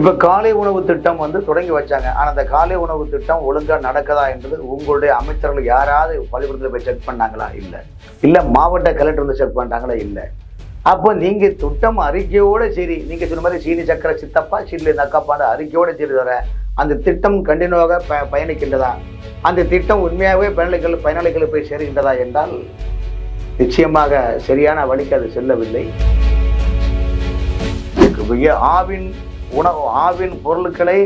இப்போ காலை உணவு திட்டம் வந்து தொடங்கி வச்சாங்க. ஆனால் அந்த காலை உணவு திட்டம் ஒழுங்காக நடக்குதா என்பது உங்களுடைய அமைச்சர்கள் யாராவது பள்ளிக்கூடத்தில் போய் செக் பண்ணாங்களா? இல்லை. இல்லை மாவட்ட கலெக்டர் வந்து செக் பண்ணிட்டாங்களா இல்லை. அப்போ நீங்கள் திட்டம் அறிக்கையோடு சரி நீங்கள் சொன்ன மாதிரி சீனி சக்கர சித்தப்பா சீனி இந்த அக்காப்பாண்ட அறிக்கையோடு சரி வர அந்த திட்டம் கண்டினியூவாக ப பயணிக்கின்றதா? அந்த திட்டம் உண்மையாகவே பயனாளிகள் பயனாளிகளை போய் சேருகின்றதா என்றால் நிச்சயமாக சரியான வழிக்கு அது செல்லவில்லை. ஆவின் உணவு ஆவின் பொருட்களை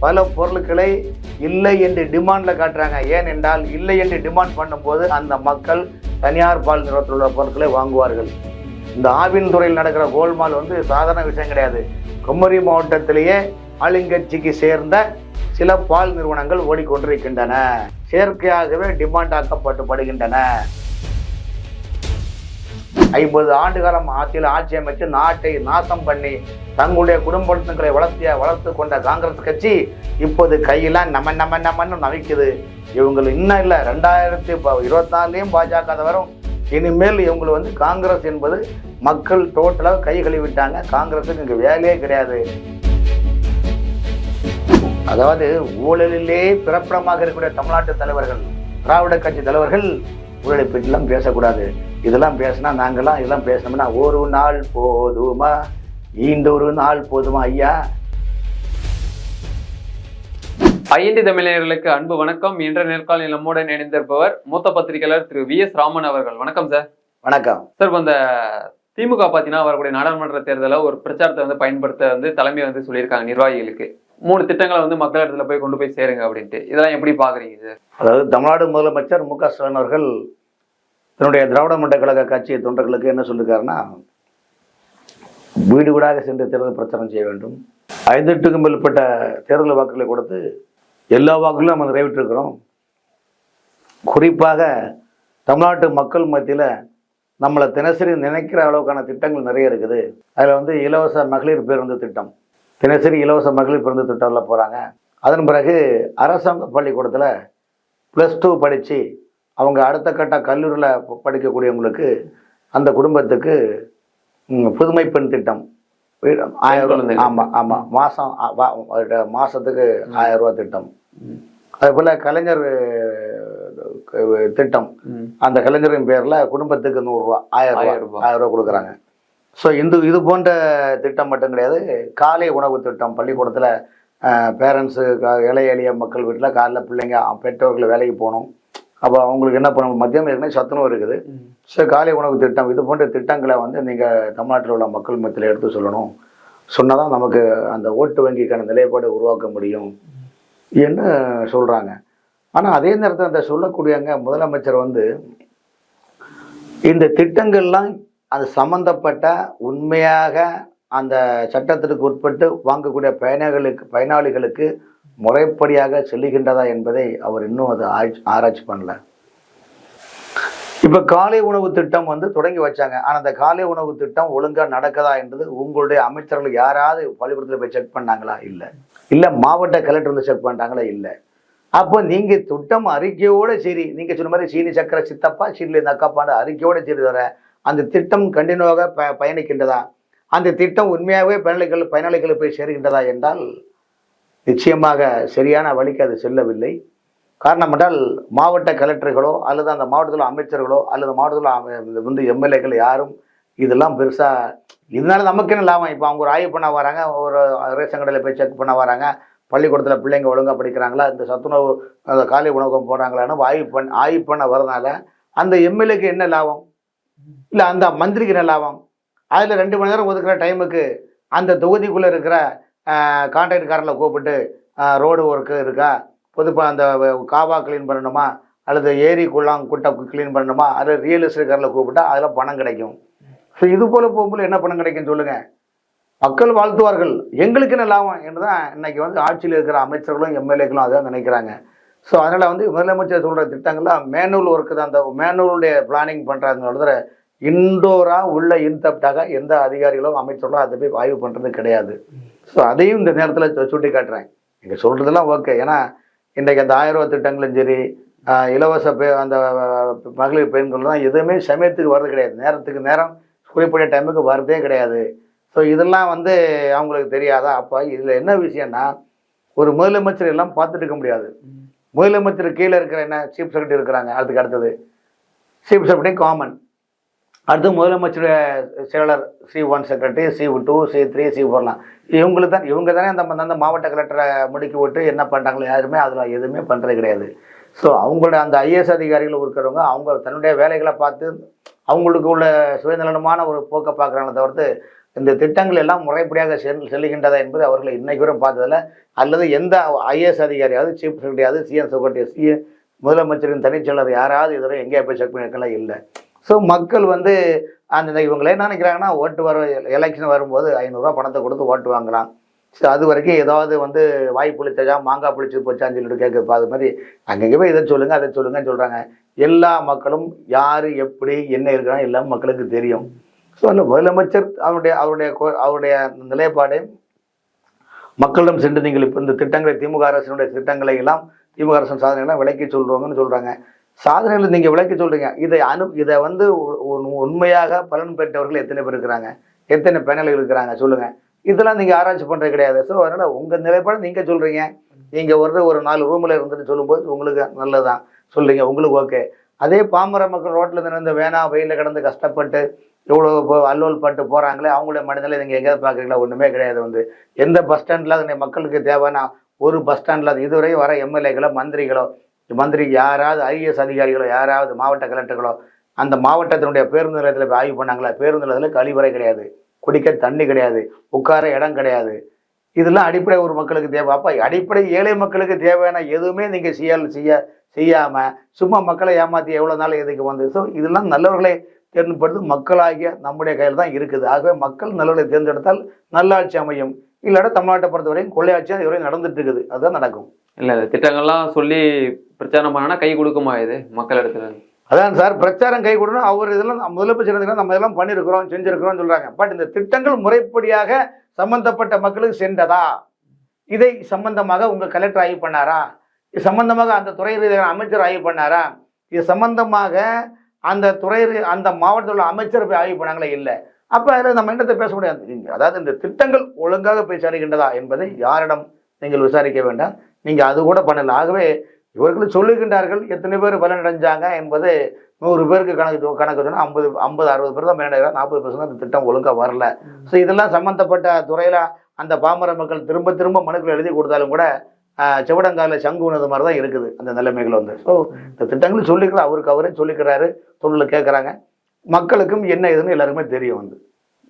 பல பொருட்களை இல்லை என்று டிமாண்டில் காட்டுறாங்க. ஏனென்றால் இல்லை என்று டிமாண்ட் பண்ணும்போது அந்த மக்கள் தனியார் பால் நிறுவனத்தில் உள்ள பொருட்களை வாங்குவார்கள். இந்த ஆவின் துறையில் நடக்கிற கோல்மால் வந்து சாதாரண விஷயம் கிடையாது. குமரி மாவட்டத்திலேயே ஆளுங்கட்சிக்கு சேர்ந்த சில பால் நிறுவனங்கள் ஓடிக்கொண்டிருக்கின்றன. செயற்கையாகவே டிமாண்ட் ஆக்கப்பட்டுப்படுகின்றன ஐம்பது ஆண்டு காலம் ஆட்சியில் ஆட்சி அமைத்து நாட்டை நாசம் பண்ணி தங்களுடைய குடும்பங்களை வளர்த்திய வளர்த்து கொண்ட காங்கிரஸ் கட்சி இப்போது கையெல்லாம் நம்ம நம்ம நம்மன்னு நவிக்குது. இவங்க இன்னும் இல்லை. ரெண்டாயிரத்தி இருபத்தி நாலுலேயும் பாஜக வரும். இனிமேல் இவங்களை வந்து காங்கிரஸ் என்பது மக்கள் டோட்டலாக கை கழுவிட்டாங்க. காங்கிரஸுக்கு இங்கே வேலையே கிடையாது. அதாவது ஊழலிலே பிறப்பிடமாக இருக்கக்கூடிய தமிழ்நாட்டு தலைவர்கள் திராவிட கட்சி தலைவர்கள் ஊழலை பற்றிலாம் பேசக்கூடாது. இதெல்லாம் பேசினா நாங்கெல்லாம் இதெல்லாம் பேசணும்னா ஒரு நாள் போதுமா? ஈண்டொரு நாள் போதுமா ஐயா? ஐஎன்டி தமிழர்களுக்கு அன்பு வணக்கம். என்ற நேர்காணலில் நம்முடன் இணைந்திருப்பவர் மூத்த பத்திரிகையாளர் திரு வி எஸ் ராமன் அவர்கள். வணக்கம் சார். வணக்கம். சார் இப்போ இந்த திமுக பார்த்தீங்கன்னா வரக்கூடிய நாடாளுமன்ற தேர்தலில் ஒரு பிரச்சாரத்தை வந்து பயன்படுத்த வந்து தலைமை வந்து சொல்லியிருக்காங்க நிர்வாகிகளுக்கு. மூணு திட்டங்களை வந்து மக்கள் இடத்துல போய் கொண்டு போய் சேருங்க அப்படின்ட்டு. இதெல்லாம் எப்படி பாக்குறீங்க சார்? அதாவது தமிழ்நாடு முதலமைச்சர் மு க ஸ்டாலின் அவர்கள் தன்னுடைய திராவிட முன்னேற்ற கழக கட்சி தொண்டர்களுக்கு என்ன சொல்லியிருக்காருன்னா வீடு வீடாக சென்று தேர்தல் பிரச்சாரம் செய்ய வேண்டும். ஐந்தெட்டுக்கும் மேற்பட்ட தேர்தல் வாக்குகளை கொடுத்து எல்லா வாக்குகளும் நம்ம நிறைவேற்றிருக்கிறோம். குறிப்பாக தமிழ்நாட்டு மக்கள் மத்தியில் நம்மளை தினசரி நினைக்கிற அளவுக்கான திட்டங்கள் நிறைய இருக்குது. அதில் வந்து இலவச மகளிர் பேருந்து திட்டம். தினசரி இலவச மகளிர் பேருந்து திட்டம்ல போகிறாங்க அதன் பிறகு அரசாங்க பள்ளிக்கூடத்தில் ப்ளஸ் டூ படித்து அவங்க அடுத்த கட்ட கல்லூரியில் படிக்கக்கூடியவங்களுக்கு அந்த குடும்பத்துக்கு புதுமை பெண் திட்டம். ஆயிரம் ஆமாம் ஆமாம் மாதம் மாதத்துக்கு ஆயிரம் ரூபா திட்டம். அதே போல் கலைஞர் திட்டம். அந்த கலைஞரின் பேரில் குடும்பத்துக்கு நூறுரூவா ஆயிரம் ரூபாய். ஆயிரம் ரூபா கொடுக்குறாங்க. ஸோ இந்த இது போன்ற திட்டம் மட்டும் கிடையாது. காலை உணவு திட்டம் பள்ளிக்கூடத்தில் பேரண்ட்ஸு இளைய எளிய மக்கள் வீட்டில் காலைல பிள்ளைங்க பெற்றோர்கள் வேலைக்கு போகணும். அப்போ அவங்களுக்கு என்ன பண்ணணும்? மதியம் ஏற்கனவே சத்துணவு இருக்குது. ஸோ காலை உணவு திட்டம் இது போன்ற திட்டங்களை வந்து நீங்கள் தமிழ்நாட்டில் உள்ள மக்கள் மத்தியில் எடுத்து சொல்லணும். சொன்னால் தான் நமக்கு அந்த ஓட்டு வங்கிக்கான நிலைப்பாடு உருவாக்க முடியும் என்று சொல்கிறாங்க ஆனால் அதே நேரத்தில் அந்த சொல்லக்கூடியவங்க முதலமைச்சர் வந்து இந்த திட்டங்கள்லாம் அது சம்பந்தப்பட்ட உண்மையாக அந்த சட்டத்திற்கு உட்பட்டு வாங்கக்கூடிய பயனாளிகளுக்கு பயனாளிகளுக்கு முறைப்படியாக செல்லுகின்றதா என்பதை அவர் இன்னும் அது ஆய்ச்சி- ஆராய்ச்சி பண்ணல. இப்போ காலை உணவு திட்டம் வந்து தொடங்கி வச்சாங்க. ஆனால் அந்த காலை உணவு திட்டம் ஒழுங்காக நடக்குதா என்பது உங்களுடைய அமைச்சர்கள் யாராவது பள்ளிக்கூடத்தில் போய் செக் பண்ணாங்களா? இல்லை. இல்லை மாவட்ட கலெக்டர் வந்து செக் பண்ணிட்டாங்களா? இல்லை. அப்போ நீங்கள் திட்டம் அறிக்கையோடு சரி. நீங்கள் சொன்ன மாதிரி சீனி சக்கர சித்தப்பா சீனில் இந்த அக்காப்பாண்டு அறிக்கையோடு சரி வர அந்த திட்டம் கண்டினியூவாக ப பயணிக்கின்றதா? அந்த திட்டம் உண்மையாகவே பயனாளிகள் பயனாளிகளை போய் சேருகின்றதா என்றால் நிச்சயமாக சரியான வழிக்கு அது செல்லவில்லை. காரணம் என்றால் மாவட்ட கலெக்டர்களோ அல்லது அந்த மாவட்டத்தில் அமைச்சர்களோ அல்லது மாவட்டத்தில் வந்து எம்எல்ஏக்கள் யாரும் இதெல்லாம் பெருசாக இதனால நமக்கு என்ன லாபம்? இப்போ அவங்க ஒரு ஆய்வு பண்ண வராங்க ஒரு ரேஷன் கடையில் போய் செக் பண்ண வராங்க பள்ளிக்கூடத்தில் பிள்ளைங்க ஒழுங்காக படிக்கிறாங்களா இந்த சத்துணவு அந்த காலை உணவகம் போடுறாங்களான்னு ஆய்வு பண்ண ஆய்வு பண்ண வரனால அந்த எம்எல்ஏக்கு என்ன லாபம்? இல்லை அந்த மந்திரிக்கு என்ன லாபம்? அதில் ரெண்டு மணி நேரம் ஒதுக்குற டைமுக்கு அந்த தொகுதிக்குள்ளே இருக்கிற கான்ட்ராக்ட்காரங்களை கூப்பிட்டு ரோடு ஒர்க்கு இருக்கா? பொதுப்பா அந்த காவா க்ளீன் பண்ணணுமா? அல்லது ஏரி குளம் குட்டை க்ளீன் பண்ணணுமா? அல்லது ரியல் எஸ்டேட்காரில் கூப்பிட்டா அதில் பணம் கிடைக்கும். ஸோ இது போல் போகும்போது என்ன பணம் கிடைக்கும் சொல்லுங்கள் மக்கள் வாழ்த்துவார்கள். எங்களுக்கு என்ன லாபம்? என்று தான் இன்னைக்கு வந்து ஆட்சியில் இருக்கிற அமைச்சர்களும் எம்எல்ஏக்களும் அதான் நினைக்கிறாங்க. ஸோ அதனால் வந்து முதலமைச்சர் சொல்கிற திட்டங்கள்லாம் மேனுவல் ஒர்க்கு தான். அந்த மேனுவலுடைய பிளானிங் பண்ணுறாங்க இன்டோராக உள்ள இன்தப்டாக எந்த அதிகாரிகளோ அமைச்சர்களும் அதை போய் ஆய்வு பண்ணுறது கிடையாது. ஸோ அதையும் இந்த நேரத்தில் சுட்டி காட்டுறேன் நீங்கள் சொல்கிறதெல்லாம் ஓகே ஏன்னா இன்றைக்கு அந்த ஆயிரம் ரூபா திட்டங்களும் சரி இலவச பெ அந்த மகளிர் மகளிர் பெண்கள்லாம் எதுவுமே சமயத்துக்கு வர்றது கிடையாது. நேரத்துக்கு நேரம் குறிப்பிட்ட டைமுக்கு வரதே கிடையாது. ஸோ இதெல்லாம் வந்து அவங்களுக்கு தெரியாதா? அப்போ இதில் என்ன விஷயம்னா ஒரு முதலமைச்சர் எல்லாம் பார்த்துட்டு இருக்க முடியாது. முதலமைச்சர் கீழே இருக்கிற என்ன சீஃப் செக்ரட்டரி இருக்கிறாங்க அதுக்கு அடுத்தது. சீஃப் செக்ரட்டரி காமன் அடுத்து முதலமைச்சருடைய செயலர் C one secretary C two C three C ஃபோர்லாம் இவங்களுக்கு தான் இவங்க தானே அந்த அந்த மாவட்ட கலெக்டரை முடுக்கி விட்டு என்ன பண்ணுறாங்களோ யாருமே அதில் எதுவுமே பண்ணுறது கிடையாது. ஸோ அவங்களோட அந்த ஐஏஎஸ் அதிகாரிகள் இருக்கிறவங்க அவங்க தன்னுடைய வேலைகளை பார்த்து அவங்களுக்கு உள்ள சுயநலனமான ஒரு போக்கை பார்க்குறாங்களே தவிர்த்து இந்த திட்டங்கள் எல்லாம் முறைப்படியாக செல்லுகின்றதா என்பது அவர்களை இன்னைக்கு வரை பார்த்ததில்ல. அல்லது எந்த ஐஏஎஸ் அதிகாரியாவது சீஃப் செக்ரட்டரியாவது சிஎம் செக்ரட்டரி சி முதலமைச்சரின் தனிச்செயலர் யாராவது இதுவரை எங்கேயா போய் செக் பண்ணியிருக்கலாம் இல்லை. ஸோ மக்கள் வந்து அந்த இவங்களே என்ன நினைக்கிறாங்கன்னா ஓட்டு வர எலெக்ஷன் வரும்போது ஐநூறுரூவா பணத்தை கொடுத்து ஓட்டு வாங்கலாம் ஸோ அது வரைக்கும் ஏதாவது வந்து வாய் புளிச்சதா மாங்காய் புளிச்சு போச்சான்னு சொல்லிட்டு கேட்குறது அது மாதிரி அங்கங்கே போய் இதை சொல்லுங்க அதை சொல்லுங்கன்னு சொல்கிறாங்க எல்லா மக்களும் யார் எப்படி என்ன இருக்கிறாங்க எல்லாம் மக்களுக்கு தெரியும். ஸோ அந்த முதலமைச்சர் அவருடைய அவருடைய அவருடைய நிலைப்பாடு மக்களிடம் சென்று நீங்கள் இப்போ இந்த திட்டங்களை திமுக அரசினுடைய திட்டங்களை எல்லாம் திமுக அரசின் சாதனைகள்லாம் விளக்கி சொல்லுவாங்கன்னு சொல்கிறாங்க சாதனைகளை நீங்கள் விளக்கி சொல்கிறீங்க இதை அனு இதை வந்து உண்மையாக பலன் பெற்றவர்கள் எத்தனை பேர் இருக்கிறாங்க? எத்தனை பேனல்கள் இருக்கிறாங்க? சொல்லுங்கள் இதெல்லாம் நீங்கள் ஆராய்ச்சி பண்ணுறது கிடையாது. ஸோ அதனால் உங்கள் நிலைப்பாடு நீங்கள் சொல்கிறீங்க நீங்கள் ஒரு ஒரு நாலு ரூமில் இருந்துட்டு சொல்லும்போது உங்களுக்கு நல்லதான் சொல்கிறீங்க உங்களுக்கு ஓகே. அதே பாமர மக்கள் ரோட்டில் இருந்து வேணாம் வெயிலில் கிடந்து கஷ்டப்பட்டு இவ்வளோ இப்போ அல்லோல் பண்ணிட்டு போகிறாங்களே அவங்களே மனிதர்கள் நீங்கள் எங்கேயாவது பார்க்குறீங்களா? ஒன்றுமே கிடையாது வந்து. எந்த பஸ் ஸ்டாண்டில் அது மக்களுக்கு தேவைன்னா ஒரு பஸ் ஸ்டாண்டில் அது இதுவரையும் வர எம்எல்ஏகளோ மந்திரிகளோ மந்திரி யாராவது ஐஏஎஸ் அதிகாரிகளோ யாராவது மாவட்ட கலெக்டர்களோ அந்த மாவட்டத்தினுடைய பேருந்து நிலையத்தில் போய் ஆய்வு பண்ணாங்களா? பேருந்து நிலையத்தில் கழிவறை கிடையாது. குடிக்க தண்ணி கிடையாது. உட்கார இடம் கிடையாது. இதெல்லாம் அடிப்படை ஒரு மக்களுக்கு தேவை. அப்போ அடிப்படை ஏழை மக்களுக்கு தேவையான எதுவுமே நீங்கள் செய்ய செய்ய செய்யாமல் சும்மா மக்களை ஏமாற்றி எவ்வளோ நாள் எதுக்கு வந்து. ஸோ இதெல்லாம் நல்லவர்களே தேர்ந்தெடுப்பது மக்களாகிய நம்முடைய கையில் தான் இருக்குது. ஆகவே மக்கள் நல்லவர்களை தேர்ந்தெடுத்தால் நல்லாட்சி அமையும். இல்லாட்ட தமிழ்நாட்டை பொறுத்தவரையும் கொள்ளையாட்சி அது வரையும் நடந்துட்டு இருக்குது. அதுதான் நடக்கும். இல்ல திட்டங்கள்லாம் சொல்லி பிரச்சாரம் பண்ணா கை கொடுக்குமா இது மக்கள் இடத்துல? அதான் சார் பிரச்சாரம் கை கொடுக்கணும். அவர் இதெல்லாம் முதலமைச்சர் நம்ம இதெல்லாம் பண்ணியிருக்கிறோம் செஞ்சிருக்கிறோம் சொல்றாங்க. பட் இந்த திட்டங்கள் முறைப்படியாக சம்பந்தப்பட்ட மக்களுக்கு சென்றதா? இதை சம்பந்தமாக உங்க கலெக்டர் ஆய்வு பண்ணாரா? இது சம்பந்தமாக அந்த துறை ரீதியான அமைச்சர் ஆய்வு பண்ணாரா? இது சம்பந்தமாக அந்த துறை அந்த மாவட்டத்தில் உள்ள அமைச்சர் போய் ஆய்வு பண்ணாங்களே? இல்லை. அப்போ அதில் நம்ம என்னத்தை பேச முடியாது? அதாவது இந்த திட்டங்கள் ஒழுங்காக போய் சேர்கின்றதா என்பதை யாரிடம் நீங்கள் விசாரிக்க வேண்டாம். நீங்கள் அது கூட பண்ணல ஆகவே இவர்கள் சொல்லுகின்றார்கள் எத்தனை பேர் பலனடைஞ்சாங்க என்பது நூறு பேருக்கு கணக்கு கணக்கு சொன்னால் ஐம்பது ஐம்பது அறுபது பேர் தான் பலனடைகிறாங்க. நாற்பது பர்சன்ட் அந்த திட்டம் ஒழுங்காக வரல. ஸோ இதெல்லாம் சம்மந்தப்பட்ட துறையில் அந்த பாமர மக்கள் திரும்ப திரும்ப மனுக்கள் எழுதி கொடுத்தாலும் கூட ஆஹ், செவடங்காலில் சங்கு உணது மாதிரி தான் இருக்குது. அந்த நிலைமைகள் வந்து. ஸோ இந்த திட்டங்கள் சொல்லிக்கிற அவருக்கு அவரே சொல்லிக்கிறாரு தொழில் கேட்குறாங்க மக்களுக்கும் என்ன ஏதுன்னு எல்லாருக்குமே தெரியும் வந்து.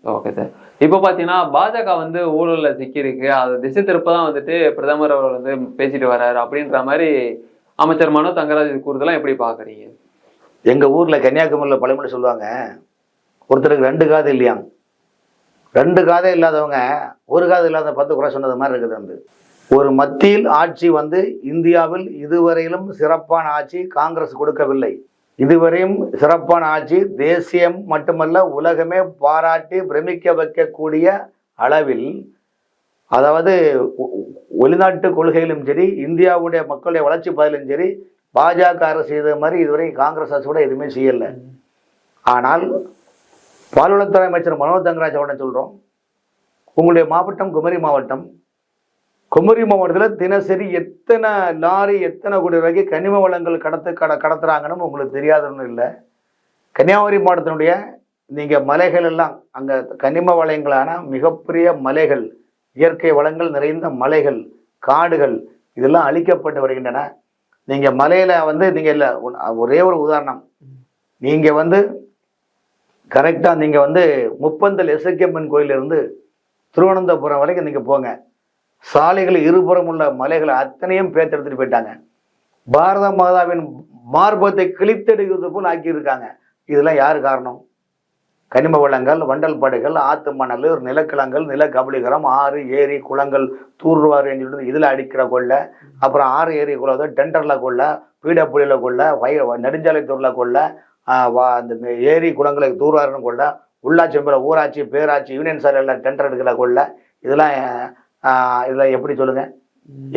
ஓகே சார் இப்போ பார்த்தீங்கன்னா பாஜக வந்து ஊழல்ல சிக்கியிருக்கு. அது திசை திருப்ப தான் வந்துட்டு பிரதமர் அவர் வந்து பேசிட்டு வர்றாரு. அப்படின்ற மாதிரி அமைச்சர் மனோ தங்கராஜ் கூறுதெல்லாம் எப்படி பாக்குறீங்க? எங்கள் ஊரில் கன்னியாகுமரியில் பழமொழி சொல்லுவாங்க ஒருத்தருக்கு ரெண்டு காது இல்லையாம். ரெண்டு காதே இல்லாதவங்க ஒரு காது இல்லாத பத்து குறை சொன்னது மாதிரி இருக்குது வந்து. ஒரு மத்தியில் ஆட்சி வந்து இந்தியாவில் இதுவரையிலும் சிறப்பான ஆட்சி காங்கிரஸ் கொடுக்கவில்லை. இதுவரையும் சிறப்பான ஆட்சி தேசியம் மட்டுமல்ல உலகமே பாராட்டி பிரமிக்க வைக்கக்கூடிய அளவில் அதாவது வெளிநாட்டு கொள்கையிலும் சரி இந்தியாவுடைய மக்களுடைய வளர்ச்சி பதிலும் சரி பாஜக அரசு இது மாதிரி இதுவரை காங்கிரஸ் அரசு கூட எதுவுமே செய்யலை. ஆனால் பால்வளத்துறை அமைச்சர் மனோஜ் தங்கராஜ் அவர்கிட்ட சொல்கிறோம் உங்களுடைய மாவட்டம் குமரி மாவட்டம் குமரி மாவட்டத்தில் தினசரி எத்தனை லாரி எத்தனை கோடி ரூபாய்க்கு கனிம வளங்கள் கடத்து கட கடத்துறாங்கன்னு உங்களுக்கு தெரியாதுன்னு இல்லை. கன்னியாகுமரி மாவட்டத்தினுடைய நீங்கள் மலைகள் எல்லாம் அங்கே கனிம வளங்களான மிகப்பெரிய மலைகள் இயற்கை வளங்கள் நிறைந்த மலைகள் காடுகள் இதெல்லாம் அழிக்கப்பட்டு வருகின்றன. நீங்கள் மலையில் வந்து நீங்கள் இல்லை ஒரே ஒரு உதாரணம். நீங்கள் வந்து கரெக்டாக நீங்கள் வந்து முப்பந்தல் எசக்கியம்மன் கோயிலிருந்து திருவனந்தபுரம் வரைக்கும் நீங்கள் போங்க. சாலைகள் இருபுறம் உள்ள மலைகளை அத்தனையும் பேத்தெடுத்துட்டு போயிட்டாங்க. பாரத மாதாவின் மார்பத்தை கிழித்தெடுக்கிறது போல் ஆக்கியிருக்காங்க. இதெல்லாம் யார் காரணம்? கனிம வளங்கள் வண்டல் படைகள் ஆத்து மணல் நிலக்கிழங்கள் நில கபலிகரம் ஆறு ஏரி குளங்கள் தூர்வார் சொல்லிட்டு இதில் அடிக்கிற கொள்ள அப்புறம் ஆறு ஏரி குளம் டெண்டரில் கொள்ள பீடப்புலியில் கொள்ள வய நெடுஞ்சாலை தூரில் கொள்ள வா- அந்த ஏரி குளங்களை தூர்வாருன்னு கொள்ள உள்ளாட்சி ஊராட்சி பேராட்சி யூனியன் சாலையில் டெண்டர் எடுக்கிற கொள்ள இதெல்லாம் இதில் எப்படி சொல்லுங்கள்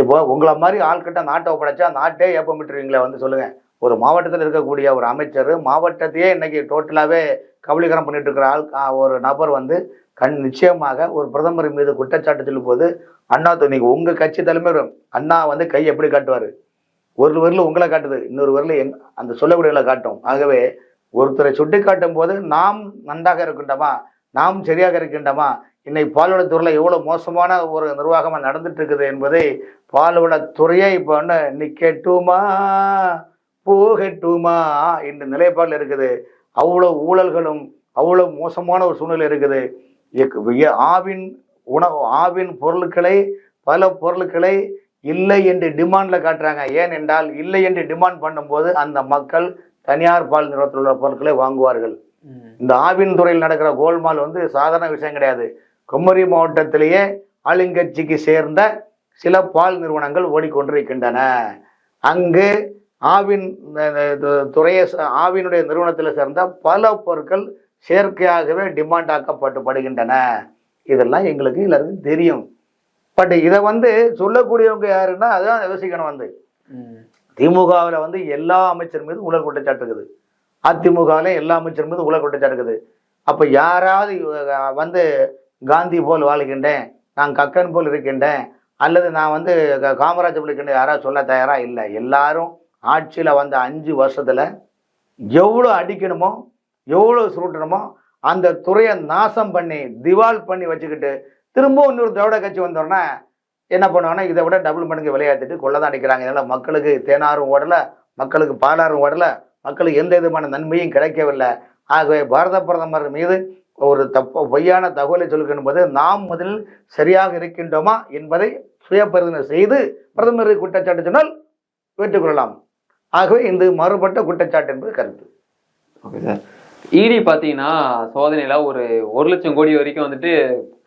இப்போ உங்களை மாதிரி ஆள்கிட்ட நாட்டை ஒப்படைச்சா நாட்டே ஏப்பமிட்டுருவீங்களே வந்து சொல்லுங்கள் ஒரு மாவட்டத்தில் இருக்கக்கூடிய ஒரு அமைச்சர் மாவட்டத்தையே இன்னைக்கு டோட்டலாகவே கபலீகரம் பண்ணிட்டு இருக்கிற ஆள் ஒரு நபர் வந்து கண் நிச்சயமாக ஒரு பிரதமர் மீது குற்றச்சாட்டு சொல்லும் போது அண்ணா நீங்க உங்கள் கட்சி தலைமை அண்ணா வந்து கை எப்படி காட்டுவார்? ஒரு விரல் உங்களை காட்டுது இன்னொரு விரல் எங் அந்த சொல்லக்கூடியவங்களை காட்டும். ஆகவே ஒருத்தரை சுட்டி காட்டும் போது நாம் நன்றாக இருக்கின்றோமா? நாம் சரியாக இருக்கின்றோமா? இன்னைக்கு பால்வளத்துறையில் எவ்வளவு மோசமான ஒரு நிர்வாகமாக நடந்துட்டு இருக்குது என்பதை பால்வளத்துறையே இப்போ வந்து நிக்கட்டுமா போகட்டுமா என்ற நிலைப்பாடில் இருக்குது. அவ்வளவு ஊழல்களும் அவ்வளவு மோசமான ஒரு சூழ்நிலை இருக்குது. ஆவின் உணவு ஆவின் பொருட்களை பல பொருட்களை இல்லை என்று டிமாண்ட்ல காட்டுறாங்க. ஏன் என்றால் இல்லை என்று டிமாண்ட் பண்ணும்போது அந்த மக்கள் தனியார் பால் நிறுவனத்தில் உள்ள பொருட்களை வாங்குவார்கள். இந்த ஆவின் துறையில் நடக்கிற கோல்மால் வந்து சாதாரண விஷயம் கிடையாது. குமரி மாவட்டத்திலேயே ஆளுங்கட்சிக்கு சேர்ந்த சில பால் நிறுவனங்கள் ஓடிக்கொண்டிருக்கின்றன. அங்கு ஆவின் துறையை ஆவினுடைய நிறுவனத்தில் சேர்ந்த பல பொருட்கள் செயற்கையாகவே டிமாண்ட் ஆக்கப்பட்டுப்படுகின்றன இதெல்லாம் எங்களுக்கு எல்லாருக்கும் தெரியும். பட் இதை வந்து சொல்லக்கூடியவங்க யாருன்னா அதான் யோசிக்கணும் வந்து. திமுகவில் வந்து எல்லா அமைச்சர் மீதும் ஊழல் குற்றச்சாட்டு இருக்குது. அதிமுகவில் எல்லா அமைச்சர் மீதும் ஊழல் குற்றச்சாட்டு இருக்குது. அப்போ யாராவது வந்து காந்தி போல் வாழ்கின்றேன் நான் கக்கன் போல் இருக்கின்றேன் அல்லது நான் வந்து காமராஜர் காமராஜ் போல் இருக்கின்றேன் யாராவது சொல்ல தயாராக இல்லை. எல்லாரும் ஆட்சியில் வந்த அஞ்சு வருஷத்தில் எவ்வளோ அடிக்கணுமோ எவ்வளோ சுருட்டணுமோ அந்த துறையை நாசம் பண்ணி திவால் பண்ணி வச்சுக்கிட்டு திரும்பவும் இன்னொரு திராவிட கட்சி வந்தோடனே என்ன பண்ணுவாங்கன்னா இதை விட டபுள் மடங்கு விளையாட்டுட்டு கொள்ள தான் அடிக்கிறாங்க இதனால் மக்களுக்கு தேனாரும் ஓடல மக்களுக்கு பாலாரும் ஓடல மக்களுக்கு எந்த விதமான நன்மையும் கிடைக்கவில்லை. ஆகவே பாரத பிரதமர் மீது ஒரு தப்ப பொய்யான தகவலை சொல்லுகின்ற போது நாம் முதலில் சரியாக இருக்கின்றோமா என்பதை சுய செய்து பிரதமர் குற்றச்சாட்டு சொன்னால் ஏற்றுக்கொள்ளலாம். ஆகவே இந்த மறுபட்ட குற்றச்சாட்டு என்பது கருத்து. ஓகே சார் இடி பாத்தீங்கன்னா சோதனையில ஒரு ஒரு லட்சம் கோடி வரைக்கும் வந்துட்டு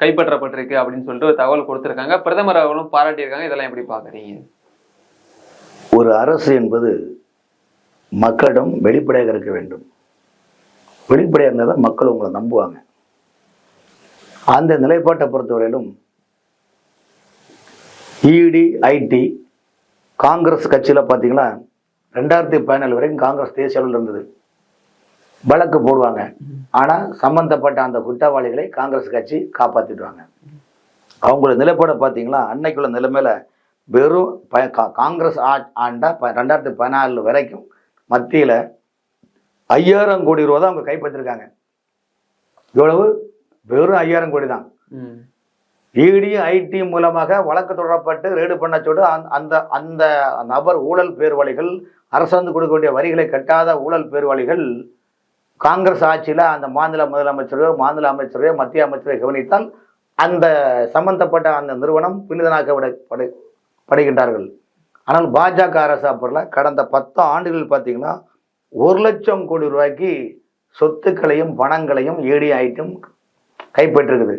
கைப்பற்றப்பட்டிருக்கு அப்படின்னு சொல்லிட்டு ஒரு தகவல் கொடுத்திருக்காங்க. பிரதமர் அவர்களும் பாராட்டியிருக்காங்க. இதெல்லாம் எப்படி பாக்குறீங்க ஒரு அரசு என்பது மக்களிடம் வெளிப்படையாக இருக்க வேண்டும். வெளிப்படையாக இருந்தால் தான் மக்கள் உங்களை நம்புவாங்க. அந்த நிலைப்பாட்டை பொறுத்தவரையிலும் இடி ஐடி காங்கிரஸ் கட்சியில் பார்த்தீங்கன்னா ரெண்டாயிரத்தி பதினாலு வரைக்கும் காங்கிரஸ் தேசிய அளவில் இருந்தது. வழக்கு போடுவாங்க. ஆனால் சம்பந்தப்பட்ட அந்த குற்றவாளிகளை காங்கிரஸ் கட்சி காப்பாற்றிடுவாங்க அவங்களோட நிலைப்பாடை பார்த்தீங்கன்னா அன்னைக்குள்ள நிலைமையில வெறும் ப- கா- காங்கிரஸ் ஆண்டா ரெண்டாயிரத்தி பதினாலு வரைக்கும் மத்தியில் ஐயாயிரம் கோடி ரூபா தான் அவங்க கைப்பற்றிருக்காங்க. இவ்வளவு வெறும் ஐயாயிரம் கோடி தான். இடி ஐடி மூலமாக வழக்கு தொடரப்பட்டு ரெய்டு பண்ண சொல்லி அந்த- அந்த நபர் ஊழல் பேர்வழிகள் அரசாங்கம் கொடுக்க வேண்டிய வரிகளை கட்டாத ஊழல் பேர்வழிகள் காங்கிரஸ் ஆட்சியில் அந்த மாநில முதலமைச்சரோ மாநில அமைச்சரோ மத்திய அமைச்சரை கவனித்தால் அந்த சம்பந்தப்பட்ட அந்த நிறுவனம் புனிதனாக்க விட படு படுகின்றார்கள். ஆனால் பாஜக அரசு அப்பொருள கடந்த பத்து ஆண்டுகள் பார்த்தீங்கன்னா ஒரு லட்சம் கோடி ரூபாய்க்கு சொத்துக்களையும் பணங்களையும் ஏடி ஐட்டம் கைப்பற்றிருக்குது.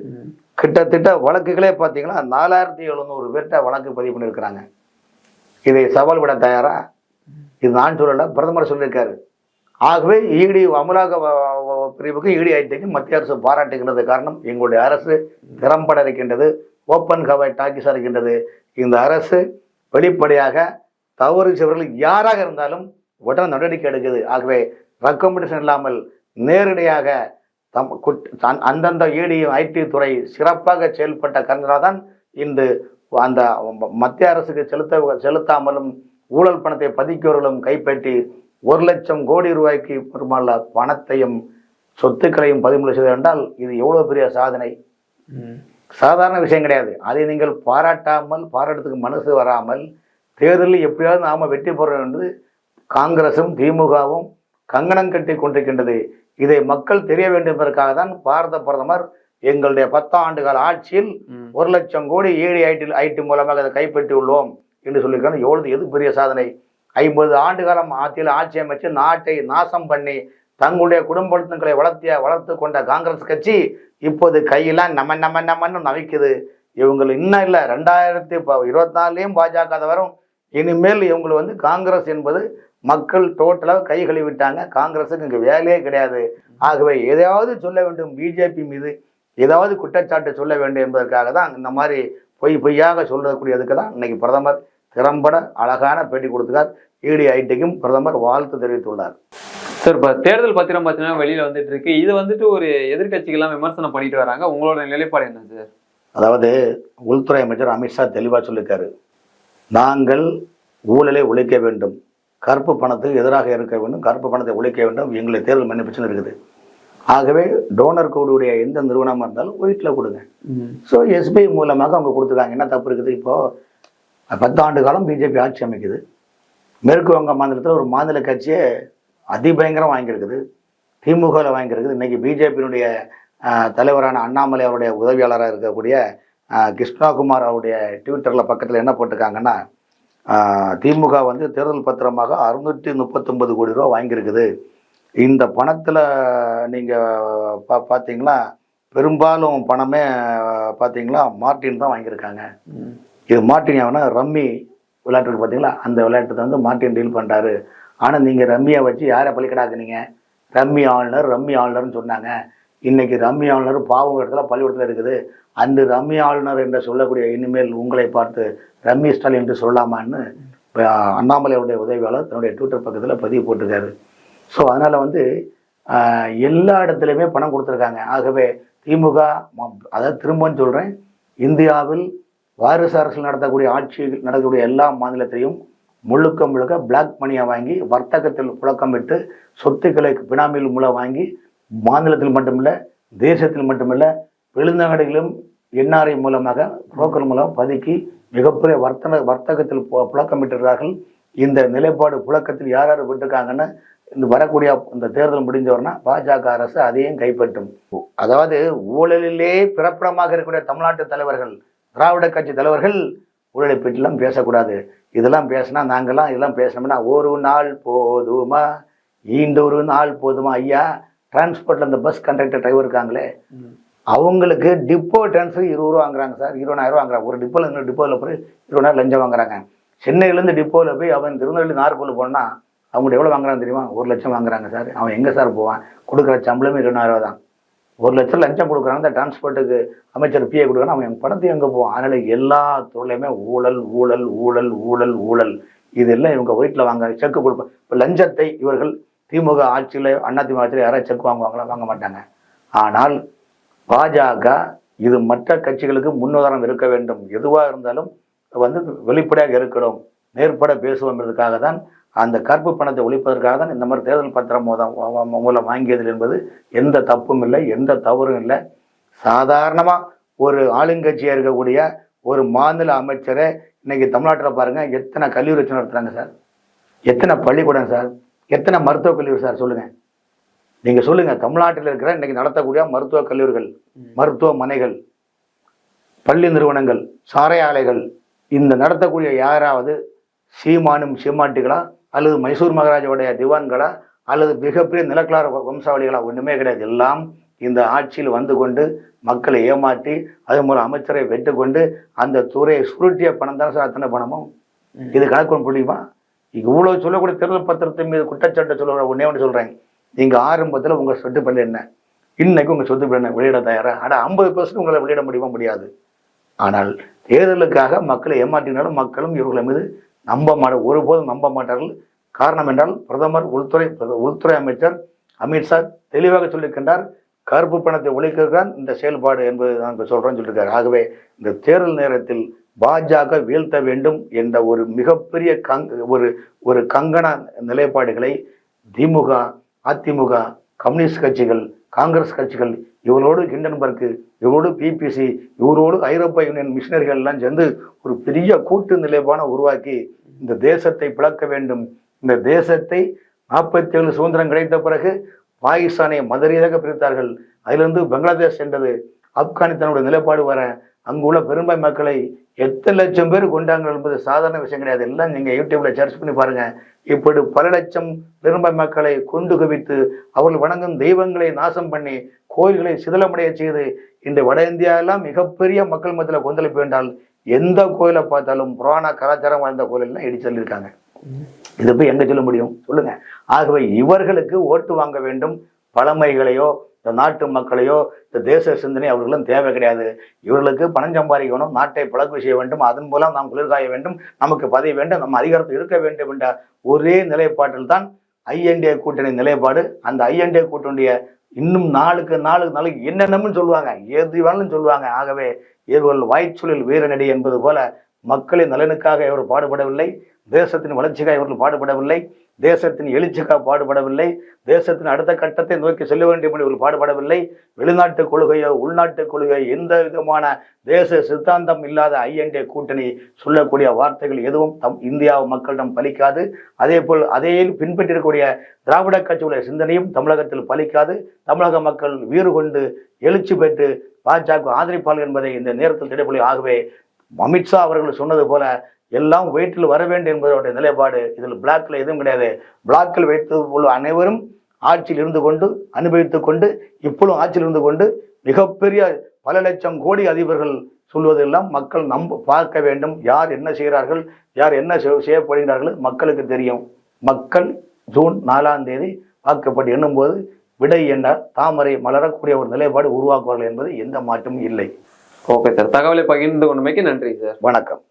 கிட்டத்தட்ட வழக்குகளே பார்த்தீங்கன்னா நாலாயிரத்தி எழுநூறு பேர்கிட்ட வழக்கு பதிவு பண்ணியிருக்கிறாங்க. இதை சவால் விட தயாரா? இது நான் சொல்லல பிரதமர் சொல்லியிருக்காரு. ஆகவே ஈடி அமலாக்க பிரிவுக்கு ஈடி ஐடிக்கு மத்திய அரசு பாராட்டுகின்றது. காரணம் எங்களுடைய அரசு திறம்பட இருக்கின்றது ஓப்பன் கவை டாக்கிஸாக இருக்கின்றது. இந்த அரசு வெளிப்படையாக தவறு செய்வர்கள் யாராக இருந்தாலும் உடனே நடவடிக்கை எடுக்குது. ஆகவே ரெக்கமெண்டேஷன் இல்லாமல் நேரடியாக தம் குட்- அந்த- அந்தந்த ஏடி ஐடி துறை சிறப்பாக செயல்பட்ட காரணத்தால் தான் இன்று அந்த மத்திய அரசுக்கு செலுத்த செலுத்தாமலும் ஊழல் பணத்தை பதுக்கியவர்களும் கைப்பற்றி ஒரு லட்சம் கோடி ரூபாய்க்கு பெருமாள் பணத்தையும் சொத்துக்களையும் பதிமூணு செய்தது என்றால் இது எவ்வளவு பெரிய சாதனை. சாதாரண விஷயம் கிடையாது. அதை நீங்கள் பாராட்டாமல் பாராட்டத்துக்கு மனசு வராமல் தேர்தலில் எப்படியாவது நாம வெற்றி பெறணும் என்று காங்கிரசும் திமுகவும் கங்கணம் கட்டி கொண்டிருக்கின்றது. இதை மக்கள் தெரிய வேண்டும் என்பதற்காக தான் பாரத பிரதமர் எங்களுடைய பத்தாண்டு கால ஆட்சியில். ஒரு லட்சம் கோடி ஏழு ஐடி ஐடி மூலமாக அதை கைப்பற்றி உள்ளோம் என்று சொல்லியிருக்காங்க எவ்வளவு எது பெரிய சாதனை. ஐம்பது ஆண்டு காலம் ஆட்சியில் ஆட்சி அமைச்சு நாட்டை நாசம் பண்ணி தங்களுடைய குடும்பங்களை வளர்த்திய வளர்த்து கொண்ட காங்கிரஸ் கட்சி இப்போது கையெல்லாம் நம்ம நம்ம நம்மன்னு நவிக்குது. இவங்க இன்னும் இல்லை. ரெண்டாயிரத்தி இருபத்தி நாலுலேயும் பாஜக வரும். இனிமேல் இவங்க வந்து காங்கிரஸ் என்பது மக்கள் டோட்டலாக கை கழுவிட்டாங்க காங்கிரஸுக்கு இங்கே வேலையே கிடையாது. ஆகவே எதையாவது சொல்ல வேண்டும். பிஜேபி மீது ஏதாவது குற்றச்சாட்டு சொல்ல வேண்டும் என்பதற்காக தான் இந்த மாதிரி பொய் பொய்யாக சொல்றக்கூடியதுக்கு தான் இன்னைக்கு பிரதமர் திறம்பட அழகான பேட்டி கொடுத்துக்கார் இடி ஐடிக்கும் பிரதமர் வாழ்த்து தெரிவித்துள்ளார். சார் இப்போ தேர்தல் பத்திரம் பார்த்தீங்கன்னா வெளியில வந்துட்டு இருக்கு. இது வந்துட்டு ஒரு எதிர்க்கட்சிகள்லாம் விமர்சனம் பண்ணிட்டு வராங்க. உங்களோட நிலைப்பாடு என்ன சார்? அதாவது உள்துறை அமைச்சர் அமித்ஷா தெளிவாக சொல்லியிருக்காரு நாங்கள் ஊழலை ஒழிக்க வேண்டும். கருப்பு பணத்துக்கு எதிராக இருக்க வேண்டும். கருப்பு பணத்தை ஒழிக்க வேண்டும். எங்களை தேர்தல் மன்னிப்புச்சுன்னு இருக்குது. ஆகவே டோனர் கோடுடைய எந்த நிறுவனமாக இருந்தாலும் வீட்டில் கொடுங்க. ஸோ எஸ்பிஐ மூலமாக அவங்க கொடுத்துருக்காங்க. என்ன தப்பு இருக்குது? இப்போது பத்தாண்டு காலம் பிஜேபி ஆட்சி அமைக்குது. மேற்கு வங்க மாநிலத்தில் ஒரு மாநில கட்சியே அதிபயங்கரம் வாங்கியிருக்குது. திமுகவில் வாங்கியிருக்குது. இன்னைக்கு பிஜேபியினுடைய தலைவரான அண்ணாமலை அவருடைய உதவியாளராக இருக்கக்கூடிய கிருஷ்ணாகுமார் அவருடைய ட்விட்டரில் பக்கத்தில் என்ன போட்டிருக்காங்கன்னா திமுக வந்து தேர்தல் பத்திரமாக அறுநூற்றி முப்பத்தொன்பது கோடி ரூபா வாங்கியிருக்குது. இந்த பணத்தில் நீங்கள் பா பார்த்தீங்களா பெரும்பாலும் பணமே ஆஹ், பார்த்தீங்களா மார்ட்டின் தான் வாங்கியிருக்காங்க. இது மார்ட்டின் எவனா? ரம்மி விளையாட்டு இருக்கு பார்த்தீங்களா அந்த விளையாட்டை வந்து மார்ட்டின் டீல் பண்ணுறாரு ஆனால் நீங்கள் ரம்மியை வச்சு யாரை பள்ளிக்கடாக்குனீங்க ரம்மி ஆளுநர் ரம்மி ஆளுநர்னு சொன்னாங்க. இன்னைக்கு ரம்மி ஆளுநர் பாவம் இடத்துல பள்ளிக்கூடத்தில் இருக்குது. அந்த ரம்மி ஆளுநர் என்று சொல்லக்கூடிய இனிமேல் உங்களை பார்த்து ரம்மி ஸ்டாலின் என்று சொல்லலாமான்னு அண்ணாமலையுடைய உதவியாளர் தன்னுடைய ட்விட்டர் பக்கத்தில் பதிவு போட்டிருக்காரு. ஸோ அதனால் வந்து எல்லா இடத்துலையுமே பணம் கொடுத்துருக்காங்க. ஆகவே திமுக ம- அதாவது திரும்பன்னு சொல்கிறேன் இந்தியாவில் வாரிசு அரசில் நடத்தக்கூடிய ஆட்சி நடக்கக்கூடிய எல்லா மாநிலத்திலையும் முழுக்க முழுக்க பிளாக் மணியை வாங்கி வர்த்தகத்தில் புழக்கமிட்டு சொத்துக்களை பினாமில் மூலம் வாங்கி மாநிலத்தில் மட்டுமில்லை தேசத்தில் மட்டுமில்லை வெளிநாடுகளிலும் என்ஆர்ஐ மூலமாக புரோக்கர் மூலம் பதுக்கி மிகப்பெரிய வர்த்தக வர்த்தகத்தில் பு- புழக்கமிட்டிருக்கிறார்கள். இந்த நிலைப்பாடு புழக்கத்தில் யார் யார் விட்டுருக்காங்கன்னு இந்த வரக்கூடிய இந்த தேர்தல் முடிஞ்சவர்னா பாஜக அரசு அதையும் கைப்பற்றும். அதாவது ஊழலிலே பிறப்பிடமாக இருக்கக்கூடிய தமிழ்நாட்டு தலைவர்கள் திராவிட கட்சி தலைவர்கள் ஊழலை பற்றிலாம் பேசக்கூடாது. இதெல்லாம் பேசினா நாங்கள்லாம் இதெல்லாம் பேசணும்னா ஒரு நாள் போதுமா? ஈண்டொரு நாள் போதுமா ஐயா? டிரான்ஸ்போர்ட்ல இந்த பஸ் கண்டக்டர் டிரைவர் இருக்காங்களே அவங்களுக்கு டிப்போ டிரான்ஸ்ஃபர் இருபது ரூபா வாங்குறாங்க சார் இருபதாயிரம் ரூபா வாங்குறாங்க. ஒரு டிப்போல இன்னொரு டிப்போவில் போய் இருபதாயிரம் லஞ்சம் வாங்குறாங்க. சென்னையிலேருந்து டிப்போவில் போய் அவன் திருநெல்வேலி நார்கோல் போனால் அவங்க எவ்வளோ வாங்குறாங்க தெரியுமா? ஒரு லட்சம் வாங்குறாங்க சார். அவன் எங்கே சார் போவான்? கொடுக்குற சம்பளமே இருபதாயிரம் ரூபா தான். ஒரு லட்சம் லஞ்சம் கொடுக்குறாங்க. இந்த டிரான்ஸ்போர்ட்டுக்கு அமைச்சர் பிஏ கொடுக்குறாங்க. அவன் பணத்தை எங்கே போவான்? அதனால எல்லா துறையிலுமே ஊழல் ஊழல் ஊழல் ஊழல் ஊழல். இதெல்லாம் இவங்க வீட்டில் வாங்க செக்கு கொடுப்போம் இப்போ லஞ்சத்தை இவர்கள் திமுக ஆட்சியில் அதிமுக ஆட்சியில் யாராவது செக் வாங்குவாங்களா வாங்க மாட்டாங்க. ஆனால் பாஜக இது மற்ற கட்சிகளுக்கு முன்னுதாரணம் இருக்க வேண்டும். எதுவாக இருந்தாலும் வந்து வெளிப்படையாக இருக்கணும். நேர்பட பேசுவோம் என்பதற்காக தான் அந்த கருப்பு பணத்தை ஒழிப்பதற்காக தான் இந்த மாதிரி தேர்தல் பத்திரம் மூலம் மூலம் வாங்கியது என்பது எந்த தப்பும் இல்லை எந்த தவறும் இல்லை. சாதாரணமாக ஒரு ஆளுங்கட்சியாக இருக்கக்கூடிய ஒரு மாநில அமைச்சரை இன்னைக்கு தமிழ்நாட்டில் பாருங்கள் எத்தனை கல்லூரி வச்சு சார்? எத்தனை பள்ளிக்கூடம் சார்? எத்தனை மருத்துவக் கல்லூரி சார் சொல்லுங்க? நீங்க சொல்லுங்க தமிழ்நாட்டில் இருக்கிற இன்னைக்கு நடத்தக்கூடிய மருத்துவக் கல்லூரிகள் மருத்துவமனைகள் பள்ளி நிறுவனங்கள் சாரை ஆலைகள் இந்த நடத்தக்கூடிய யாராவது சீமானும் சீமாட்டிகளா அல்லது மைசூர் மகாராஜாவுடைய திவான்களா அல்லது மிகப்பெரிய நிலக்கலார வம்சாவளிகளா ஒண்ணுமே கிடையாது. எல்லாம் இந்த ஆட்சியில் வந்து கொண்டு மக்களை ஏமாற்றி அது மூலம் அமைச்சரை வெட்டு கொண்டு அந்த துறையை சுருட்டிய பணம் தான் சார் அத்தனை பணமும்? இது கணக்கு முடியுமா இவ்வளவு சொல்லக்கூடிய தேர்தல் பத்திரத்தின் மீது குற்றச்சாட்டை சொல்ல ஒன்னே ஒன்று சொல்றேன். நீங்க ஆரம்பத்தில் உங்க சொத்து பள்ளி என்ன? இன்னைக்கு உங்க சொத்து பள்ளி என்ன வெளியிட தயாரா? ஆனா ஐம்பது பர்சன்ட் உங்களை வெளியிட முடியுமா? முடியாது. ஆனால் தேர்தலுக்காக மக்களை ஏமாற்றினாலும் மக்களும் இவர்களை மீது நம்ப மாட்ட ஒருபோதும் நம்ப மாட்டார்கள். காரணம் என்றால் பிரதமர் உள்துறை உள்துறை அமைச்சர் அமித்ஷா தெளிவாக சொல்லியிருக்கின்றார் கருப்பு பணத்தை ஒழிக்கிறான் இந்த செயல்பாடு என்பது நாங்கள் சொல்றோம்னு சொல்லியிருக்காரு. ஆகவே இந்த தேர்தல் நேரத்தில் பாஜக வீழ்த்த வேண்டும் என்ற ஒரு மிகப்பெரிய கங் ஒரு ஒரு கங்கண நிலைப்பாடுகளை திமுக அதிமுக கம்யூனிஸ்ட் கட்சிகள் காங்கிரஸ் கட்சிகள் இவரோடு கிண்டன்பர்க்கு இவரோடு பிபிசி இவரோடு ஐரோப்பிய யூனியன் மிஷினர்கள் எல்லாம் சேர்ந்து ஒரு பெரிய கூட்டு நிலைப்பான உருவாக்கி இந்த தேசத்தை பிளக்க வேண்டும். இந்த தேசத்தை நாற்பத்தி ஏழு சுதந்திரம் கிடைத்த பிறகு பாகிஸ்தானை மதரீதாக பிரித்தார்கள். அதிலிருந்து பங்களாதேஷ் சென்றது. ஆப்கானிஸ்தானுடைய நிலைப்பாடு வர அங்குள்ள பெரும்பான்மை மக்களை எத்தனை லட்சம் பேர் கொண்டாங்க என்பது சாதாரண விஷயம் கிடையாது. எல்லாம் நீங்க யூடியூப்ல சர்ச் பண்ணி பாருங்க. இப்படி பல லட்சம் பெரும்பான்மை மக்களை கொண்டு குவித்து அவர்கள் வணங்கும் தெய்வங்களை நாசம் பண்ணி கோயில்களை சிதலமடைய செய்து இந்த வட இந்தியாவெல்லாம் மிகப்பெரிய மக்கள் மத்தியில் கொந்தளிப்பு வேண்டால் எந்த கோயிலை பார்த்தாலும் புராண கலாச்சாரம் வாழ்ந்த கோயிலெல்லாம் இடி சொல்லியிருக்காங்க இதை போய் எங்க சொல்ல முடியும்? சொல்லுங்க. ஆகவே இவர்களுக்கு ஓட்டு வாங்க வேண்டும். பழமைகளையோ இந்த நாட்டு மக்களையோ இந்த தேச சிந்தனை அவர்களும் தேவை கிடையாது. இவர்களுக்கு பணம் சம்பாதிக்கணும் நாட்டை பழக்கு செய்ய வேண்டும் அதன் மூலம் நாம் குளிர்காய வேண்டும் நமக்கு பதவி வேண்டும் நம்ம அதிகாரத்தில் இருக்க வேண்டும் என்ற ஒரே நிலைப்பாட்டில் தான் ஐஎன்டிஏ கூட்டணி நிலைப்பாடு. அந்த ஐஎன்டிஏ கூட்டணிய இன்னும் நாளுக்கு நாளுக்கு நாளுக்கு என்னென்னமும் சொல்லுவாங்க எது வேணாலும் சொல்லுவாங்க. ஆகவே இவர்கள் வாய்ச்சொலில் வீரநடி என்பது போல மக்களின் நலனுக்காக இவர் பாடுபடவில்லை தேசத்தின் வளர்ச்சிக்காக இவர்கள் பாடுபடவில்லை. தேசத்தின் எழுச்சிக்காக பாடுபடவில்லை. தேசத்தின் அடுத்த கட்டத்தை நோக்கி செல்ல வேண்டிய என்று இவர்கள் பாடுபடவில்லை. வெளிநாட்டு கொள்கையோ உள்நாட்டு கொள்கையோ எந்த விதமான தேச சித்தாந்தம் இல்லாத ஐஎன்டே கூட்டணி சொல்லக்கூடிய வார்த்தைகள் எதுவும் தம் இந்தியா மக்களிடம் பலிக்காது. அதே போல் அதையில் பின்பற்றிருக்கக்கூடிய திராவிட கட்சியுடைய சிந்தனையும் தமிழகத்தில் பலிக்காது. தமிழக மக்கள் வீறு கொண்டு எழுச்சி பெற்று பாஜக ஆதரிப்பார்கள் என்பதை இந்த நேரத்தில் திடப்பொழி ஆகவே அமித்ஷா அவர்கள் சொன்னது போல எல்லாம் வெயிட்டில் வர வேண்டும் என்பதோட நிலைப்பாடு இதில் பிளாக்ல எதுவும் கிடையாது. பிளாக்கில் வைத்தது போல அனைவரும் ஆட்சியில் இருந்து கொண்டு அனுபவித்துக் கொண்டு இப்பொழுதும் ஆட்சியில் இருந்து கொண்டு மிகப்பெரிய பல லட்சம் கோடி அதிபர்கள் சொல்வதெல்லாம் மக்கள் நம்ப பார்க்க வேண்டும். யார் என்ன செய்கிறார்கள் யார் என்ன செய்- செய்யப்படுகிறார்கள் மக்களுக்கு தெரியும். மக்கள் ஜூன் நாலாம் தேதி வாக்குப்பட்டு எண்ணும்போது விடை என்றால் தாமரை மலரக்கூடிய ஒரு நிலைப்பாடு உருவாக்குவார்கள் என்பது எந்த மாற்றமும் இல்லை. Okay sir. தகவலை பகிர்ந்து கொண்டமைக்கு நன்றி சார். வணக்கம்.